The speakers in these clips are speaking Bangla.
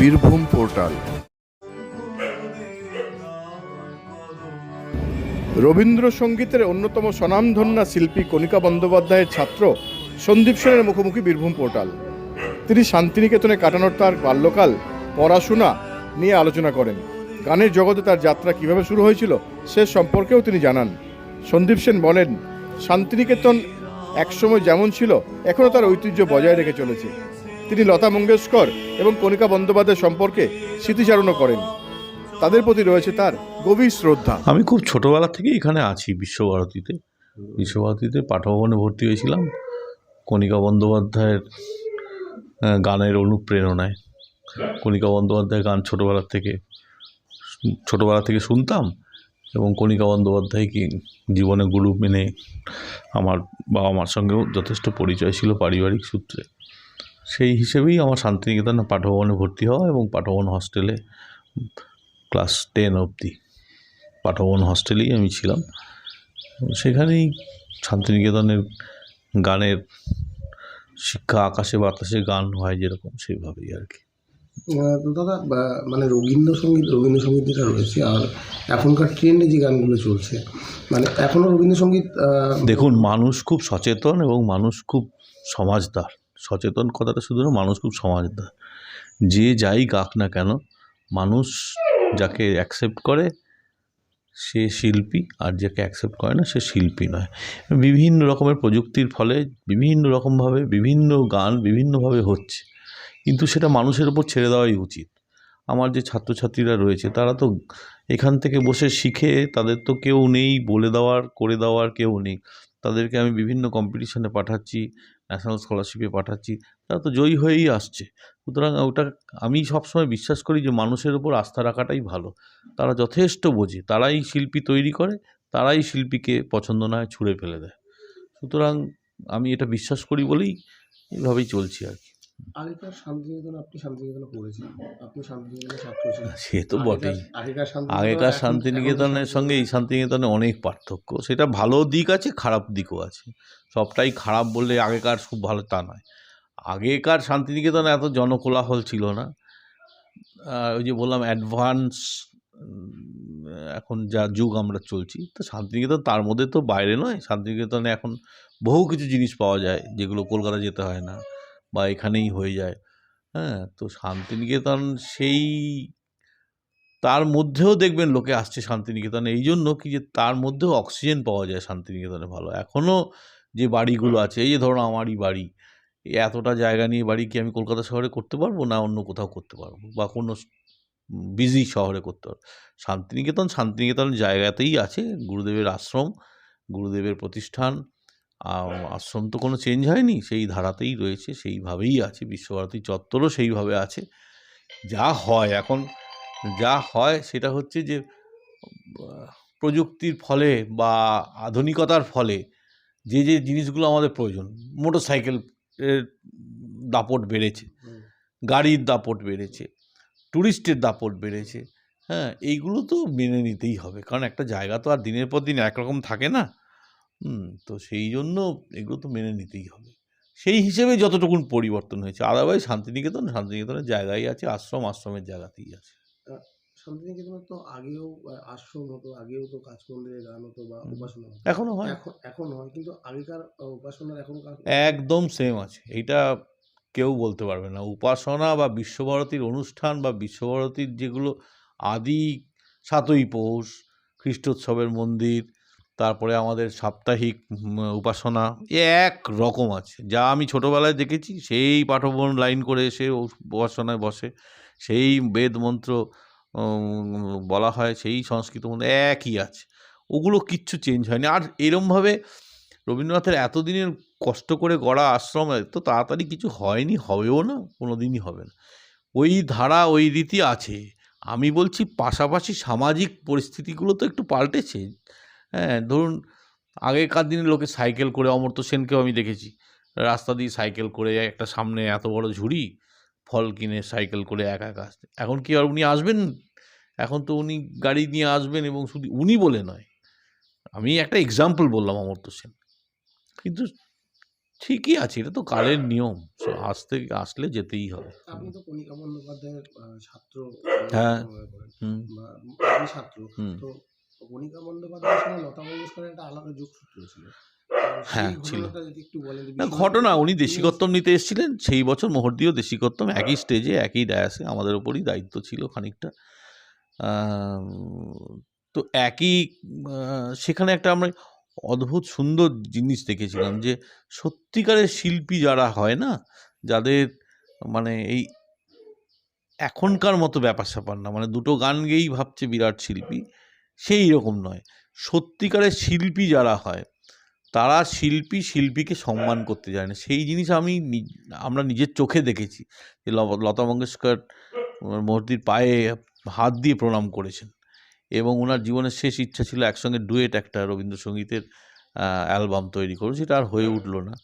বীরভূম পোর্টাল। রবীন্দ্রসঙ্গীতের অন্যতম স্বনামধন্যা শিল্পী কণিকা বন্দ্যোপাধ্যায়ের ছাত্র সন্দীপ সেনের মুখোমুখি বীরভূম পোর্টাল। তিনি শান্তিনিকেতনে কাটানোর তার বাল্যকাল, পড়াশোনা নিয়ে আলোচনা করেন। গানের জগতে তার যাত্রা কীভাবে শুরু হয়েছিল, সে সম্পর্কেও তিনি জানান। সন্দীপ সেন বলেন, শান্তিনিকেতন একসময় যেমন ছিল এখনও তার ঐতিহ্য বজায় রেখে চলেছে। তিনি লতা মঙ্গেশকর এবং কণিকা বন্দ্যোপাধ্যায় সম্পর্কে স্মৃতিচারণও করেন। তাদের প্রতি রয়েছে তার গভীর শ্রদ্ধা। আমি খুব ছোটোবেলা থেকেই এখানে আছি বিশ্বভারতীতে। বিশ্বভারতীতে পাঠভবনে ভর্তি হয়েছিলাম কণিকা বন্দ্যোপাধ্যায়ের গানের অনুপ্রেরণায়। কণিকা বন্দ্যোপাধ্যায়ের গান ছোটোবেলা থেকে ছোটোবেলা থেকে শুনতাম এবং কণিকা বন্দ্যোপাধ্যায়কে জীবনে গুরু মেনে আমার বাবা মার সঙ্গেও যথেষ্ট পরিচয় ছিল পারিবারিক সূত্রে। সেই হিসেবেই আমার শান্তিনিকেতনে পাঠভবনে ভর্তি হওয়া এবং পাঠভবন হস্টেলে ক্লাস টেন অবধি পাঠভবন হস্টেলেই আমি ছিলাম। সেখানেই শান্তিনিকেতনের গানের শিক্ষা আকাশে বাতাসে গান হয় যেরকম সেইভাবেই আর কি। দাদা মানে রবীন্দ্রসঙ্গীত রবীন্দ্রসঙ্গীত যেটা রয়েছে আর এখনকার ট্রেন্ডে যে গানগুলো চলছে মানে এখনও রবীন্দ্রসঙ্গীত দেখুন মানুষ খুব সচেতন এবং মানুষ খুব সমাজদার। সচেতন কথাটা শুধু না, মানুষ খুব সমাজদার যে যাই গাক না কেন, মানুষ যাকে অ্যাকসেপ্ট করে, সে শিল্পী, আর যাকে অ্যাকসেপ্ট করে না, সে শিল্পী নয়। বিভিন্ন রকমের প্রযুক্তির ফলে, বিভিন্ন রকমভাবে, বিভিন্ন গান বিভিন্নভাবে হচ্ছে। কিন্তু সেটা মানুষের উপর ছেড়ে দেওয়াই উচিত। আমার যে ছাত্রছাত্রীরা রয়েছে, তারা তো এখান থেকে বসে শিখে, তাদের তো কেউ নেই, বলে দেওয়ার, করে দেওয়ার কেউ নেই। তাদেরকে আমি বিভিন্ন কম্পিটিশনে পাঠাচ্ছি ন্যাশনাল স্কলারশিপে পাঠাচ্ছি, তারা তো জয়ী হয়েই আসছে। সুতরাং ওটা আমি সবসময় বিশ্বাস করি যে মানুষের উপর আস্থা রাখাটাই ভালো। তারা যথেষ্ট বোঝে, তারাই শিল্পী তৈরি করে, তারাই শিল্পীকে পছন্দ নয় ছুঁড়ে ফেলে দেয়। সুতরাং আমি এটা বিশ্বাস করি বলেই এভাবেই চলছি আর কি। আগেকার শান্তিনিকেতন আপনি শান্তিনিকেতনে পড়েছেন আপনি শান্তিনিকেতনের ছাত্র ছিলেন। সে তো বটেই। আগেকার- শান্তিনিকেতন আগেকার শান্তিনিকেতনের সঙ্গে এই শান্তিনিকেতনে অনেক পার্থক্য। সেটা ভালো দিক আছে খারাপ দিকও আছে। সবটাই খারাপ বললে আগেকার খুব ভালো তা নয়। আগেকার শান্তিনিকেতনে এত জনকোলাহল ছিল না। ওই যে বললাম অ্যাডভান্স এখন যা যুগ আমরা চলছি তো শান্তিনিকেতন তার মধ্যে তো বাইরে নয়। শান্তিনিকেতনে এখন বহু কিছু জিনিস পাওয়া যায় যেগুলো কলকাতা যেতে হয় না। বা এখানেই হয়ে যায়। হ্যাঁ তো শান্তিনিকেতন সেই তার মধ্যেও দেখবেন লোকে আসছে শান্তিনিকেতনে। এই জন্য কি যে তার মধ্যেও অক্সিজেন পাওয়া যায় শান্তিনিকেতনে ভালো। এখনও যে বাড়িগুলো আছে এই যে ধরুন আমারই বাড়ি এতটা জায়গা নিয়ে বাড়ি কি আমি কলকাতা শহরে করতে পারব না অন্য কোথাও করতে পারব? বা কোনো বিজি শহরে করতে পারব? শান্তিনিকেতন শান্তিনিকেতন জায়গাতেই আছে। গুরুদেবের আশ্রম গুরুদেবের প্রতিষ্ঠান আশ্রম তো কোনো চেঞ্জ হয়নি, সেই ধারাতেই রয়েছে, সেইভাবেই আছে, বিশ্বভারতী চত্বরও সেইভাবে আছে। যা হয় এখন, যা হয় সেটা হচ্ছে যে, প্রযুক্তির ফলে বা আধুনিকতার ফলে যে যে জিনিসগুলো আমাদের প্রয়োজন মোটর সাইকেল এর দাপট বেড়েছে, গাড়ির দাপট বেড়েছে ট্যুরিস্টের দাপট বেড়েছে হ্যাঁ এইগুলো তো মেনে নিতেই হবে, কারণ একটা জায়গা তো আর দিনের পর দিন একরকম থাকে না। হুম তো সেই জন্য এগুলো তো মেনে নিতেই হবে। সেই হিসেবে যতটুকুন পরিবর্তন হয়েছে আদারওয়াইজ শান্তিনিকেতন শান্তিনিকেতনের জায়গায় আছে আশ্রম আশ্রমের জায়গাতেই আছে। শান্তিনিকেতনে তো আগেও আশ্রম হতো আগেও তো কাজ মন্দিরে গান হতো বা উপাসনা হতো। এখনও হয়। এখন এখন হয় কিন্তু আগেকার আহ, উপাসনার এখন একদম সেম আছে। এইটা কেউ বলতে পারবে না। উপাসনা বা বিশ্বভারতীর অনুষ্ঠান বা বিশ্বভারতীর যেগুলো আদি সাতই পৌষ খ্রিস্টোৎসবের মন্দির তারপরে আমাদের সাপ্তাহিক উপাসনা এক রকম আছে। যা আমি ছোটোবেলায় দেখেছি, সেই পাঠভবন লাইন করে এসে উপাসনায় বসে, সেই বেদ মন্ত্র বলা হয়, সেই সংস্কৃত মন্ত্র একই আছে। ওগুলো কিচ্ছু চেঞ্জ হয়নি। আর এরমভাবে রবীন্দ্রনাথের এতদিনের কষ্ট করে গড়া আশ্রম তো তাড়াতাড়ি কিছু হয়নি, হবেও না কোনো দিনই হবে না। ওই ধারা, ওই রীতি আছে। আমি বলছি পাশাপাশি সামাজিক পরিস্থিতিগুলো তো একটু পাল্টেছে। হ্যাঁ ধরুন আগেকার দিনে লোকে সাইকেল করে অমর্ত্য সেনকেও আমি দেখেছি রাস্তা দিয়ে সাইকেল করে একটা সামনে এত বড় ঝুড়ি ফল কিনে সাইকেল করে একা একা আসতে। এখন কি আর উনি আসবেন? এখন তো উনি গাড়ি নিয়ে আসবেন এবং শুধু উনি বলে নয় আমি একটা এক্সাম্পল বললাম অমর্ত্য সেন। কিন্তু ঠিকই আছে এটা তো কালের নিয়ম আসতে আসলে যেতেই হবে। আপনি তো কণিকা বন্দ্যোপাধ্যায়ের ছাত্র হ্যাঁ। ছাত্র তো কণিকা বন্দ্যোপাধ্যায়ের সঙ্গে লতা মঙ্গেশকরের একটা আলাদা যোগসূত্র ছিল। হ্যাঁ, ছিল। না ঘটনা উনি দেশিকত্তম নিতে এসেছিলেন সেই বছর মোহর্দিও দেশিকত্তম একই স্টেজে একই ডায়াসে আমাদের ওপরই দায়িত্ব ছিল খানিকটা। তো একই সেখানে একটা আমরা অদ্ভুত সুন্দর জিনিস দেখেছিলাম যে সত্যিকারের শিল্পী যারা হয় না যাদের মানে এই এখনকার মতো ব্যাপার স্যাপার না মানে দুটো গান গেয়েই ভাবছে বিরাট শিল্পী। সেই রকম নয়। সত্যিকারের শিল্পী যারা হয়, তারা শিল্পী শিল্পীকে সম্মান করতে যায় না। সেই জিনিস আমি আমরা নিজের চোখে দেখেছি যে লতা মঙ্গেশকর মূর্তির পায়ে হাত দিয়ে প্রণাম করেছেন এবং ওনার জীবনের শেষ ইচ্ছা ছিল একসঙ্গে ডুয়েট একটা রবীন্দ্রসঙ্গীতের অ্যালবাম তৈরি করো সেটা আর হয়ে উঠল না।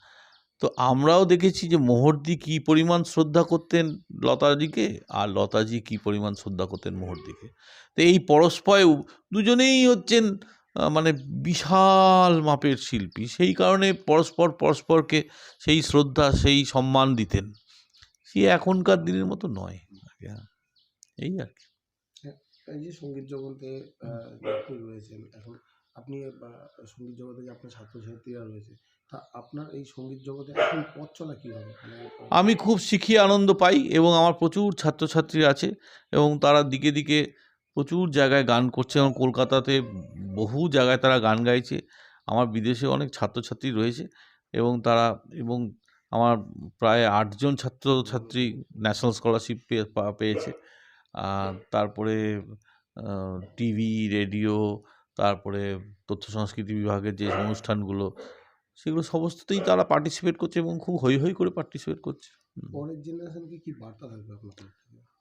তো আমরাও দেখেছি যে মোহর্দি কি পরিমাণ শ্রদ্ধা করতেন লতাজিকে আর লতাজি কী পরিমাণ শ্রদ্ধা করতেন মোহরদিকে। তো এই পরস্পর দুজনেই হচ্ছেন মানে বিশাল মাপের শিল্পী। সেই কারণে পরস্পর পরস্পরকে সেই শ্রদ্ধা সেই সম্মান দিতেন। সে এখনকার দিনের মতো নয়। হ্যাঁ, এই আর কি। এই যে সংগীত জগতে আপনি রয়েছেন এখন আপনি সংগীত জগতে যে আপনার ছাত্রছাত্রীরা রয়েছে আপনার এই সংগীত জগতে মানে আমি খুব শিখিয়ে আনন্দ পাই এবং আমার প্রচুর ছাত্রছাত্রী আছে এবং তারা দিকে দিকে প্রচুর জায়গায় গান করছে। এবং কলকাতাতে বহু জায়গায় তারা গান গাইছে। আমার বিদেশে অনেক ছাত্রছাত্রী রয়েছে এবং তারা এবং আমার প্রায় আটজন ছাত্রছাত্রী ন্যাশনাল স্কলারশিপ পেয়েছে। তারপরে টিভি, রেডিও, তারপরে তথ্য সংস্কৃতি বিভাগের যে অনুষ্ঠানগুলো সেগুলো সমস্ততেই তারা পার্টিসিপেট করছে এবং খুব হৈ হৈ করে পার্টিসিপেট করছে। পরের জেনারেশনকে কি বার্তা থাকবে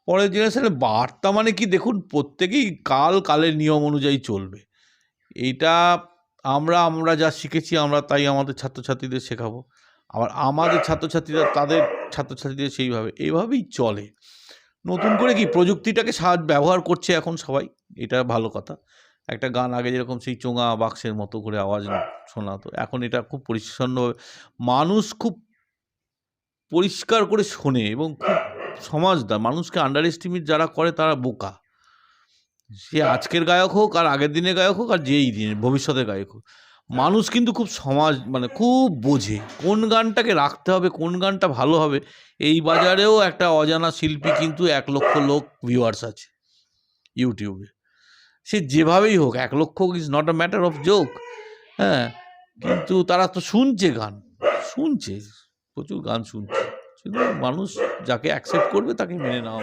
পরের জেনারেশনে বার্তা মানে কি? দেখুন প্রত্যেকেই কাল কালের নিয়ম অনুযায়ী চলবে। এইটা আমরা আমরা যা শিখেছি আমরা তাই আমাদের ছাত্রছাত্রীদের শেখাবো। আবার আমাদের ছাত্রছাত্রীরা তাদের ছাত্রছাত্রীদের সেইভাবে এইভাবেই চলে। নতুন করে কি? প্রযুক্তিটাকে সাহায্য ব্যবহার করছে এখন সবাই। এটা ভালো কথা। একটা গান আগে যেরকম সেই চোঙা বাক্সের মতো করে আওয়াজ শোনাতো। এখন এটা খুব পরিচ্ছন্নভাবে মানুষ খুব পরিষ্কার করে শোনে এবং খুব সমাজদার। মানুষকে আন্ডার এস্টিমেট যারা করে তারা বোকা। সে আজকের গায়ক হোক আর আগের দিনের গায়ক হোক আর যেই দিন ভবিষ্যতের গায়ক হোক। মানুষ কিন্তু খুব সমাজ মানে খুব বোঝে কোন গানটাকে রাখতে হবে কোন গানটা ভালো হবে। এই বাজারেও একটা অজানা শিল্পী কিন্তু এক লক্ষ লোক ভিউয়ার্স আছে ইউটিউবে সে যেভাবেই হোক, এক lakh is not a matter of joke হ্যাঁ? কিন্তু তারা তো শুনছে গান, শুনছে, প্রচুর গান শুনছে। মানুষ যাকে অ্যাকসেপ্ট করবে তাকে মেনে নেওয়া